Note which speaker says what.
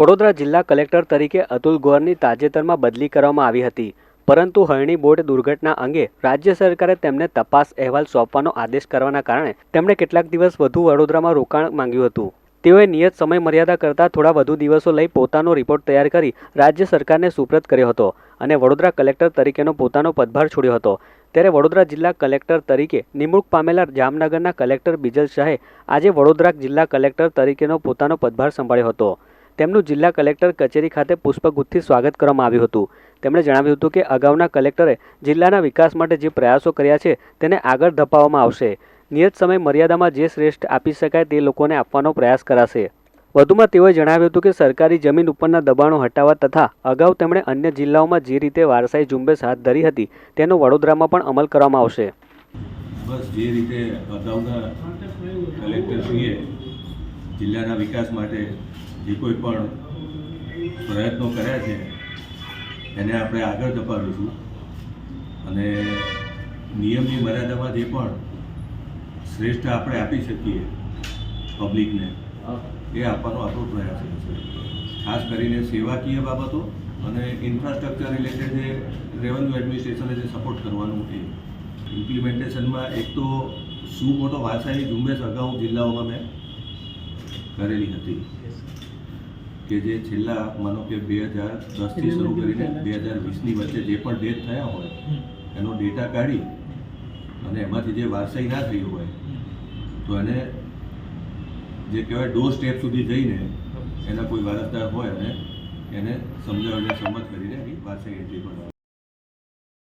Speaker 1: વડોદરા જિલ્લા કલેક્ટર તરીકે અતુલ ગોરની તાજેતરમાં બદલી કરવામાં આવી હતી. પરંતુ હરણી બોટ દુર્ઘટના અંગે રાજ્ય સરકારે તેમને તપાસ અહેવાલ સોંપવાનો આદેશ કરવાના કારણે તેમણે કેટલાક દિવસ વધુ વડોદરામાં રોકાણ માંગ્યું હતું. તેઓએ નિયત સમય મર્યાદા કરતાં થોડા વધુ દિવસો લઈ પોતાનો રિપોર્ટ તૈયાર કરી રાજ્ય સરકારને સુપ્રત કર્યો હતો અને વડોદરા કલેક્ટર તરીકેનો પોતાનો પદભાર છોડ્યો હતો. ત્યારે વડોદરા જિલ્લા કલેક્ટર તરીકે નિમણૂક પામેલા જામનગરના કલેક્ટર બિજલ શાહે આજે વડોદરા જિલ્લા કલેક્ટર તરીકેનો પોતાનો પદભાર સંભાળ્યો હતો. તેમનું જિલ્લા કલેક્ટર કચેરી ખાતે પુષ્પગુથથી સ્વાગત કરવામાં આવ્યું હતું. તેમણે જણાવ્યું હતું કે અગાઉના કલેક્ટરે જિલ્લાના વિકાસ માટે જે પ્રયાસો કર્યા છે તેને આગળ ધપાવવામાં આવશે. નિયત સમય મર્યાદામાં જે શ્રેષ્ઠ આપી શકાય તે લોકોને આપવાનો પ્રયાસ કરાશે. વધુમાં તેઓએ જણાવ્યું હતું કે સરકારી જમીન ઉપરના દબાણો હટાવવા તથા અગાઉ તેમણે અન્ય જિલ્લાઓમાં જે રીતે વારસાઈ ઝુંબેશ હાથ ધરી હતી તેનો વડોદરામાં પણ અમલ કરવામાં આવશે.
Speaker 2: બસ જે રીતે અગાઉના કલેક્ટરશ્રીએ જિલ્લાના વિકાસ માટે જે કોઈ પણ પ્રયત્નો કર્યા છે એને આપણે આગળ ધપાવીશું. અને નિયમની મર્યાદામાં જે પણ શ્રેષ્ઠ આપણે આપી શકીએ પબ્લિકને એ આપવાનો આપણો પ્રયાસ છે. ખાસ કરીને સેવાકીય બાબતો અને ઇન્ફ્રાસ્ટ્રક્ચર રિલેટેડ જે રેવન્યુ એડમિનિસ્ટ્રેશને જે સપોર્ટ કરવાનું એ. ઇમ્પ્લિમેન્ટેશનમાં એક તો શું મોટો વારસાની ઝુંબેશ અગાઉ જિલ્લાઓમાં મેં કરેલી હતી. કે જે છેલ્લા માનો કે બે હજાર દસથી શરૂ કરીને બે હજાર વીસની વચ્ચે જે પણ ડેથ થયા હોય એનો ડેટા કાઢી અને એમાંથી જે વારસાઈ ના થઈ હોય તો એને જે કહેવાય ડોર સ્ટેપ સુધી જઈને એના કોઈ વારસદાર હોય અને એને સમજાવીને સંમત કરીને એની વારસાઈ એન્ટ્રી પણ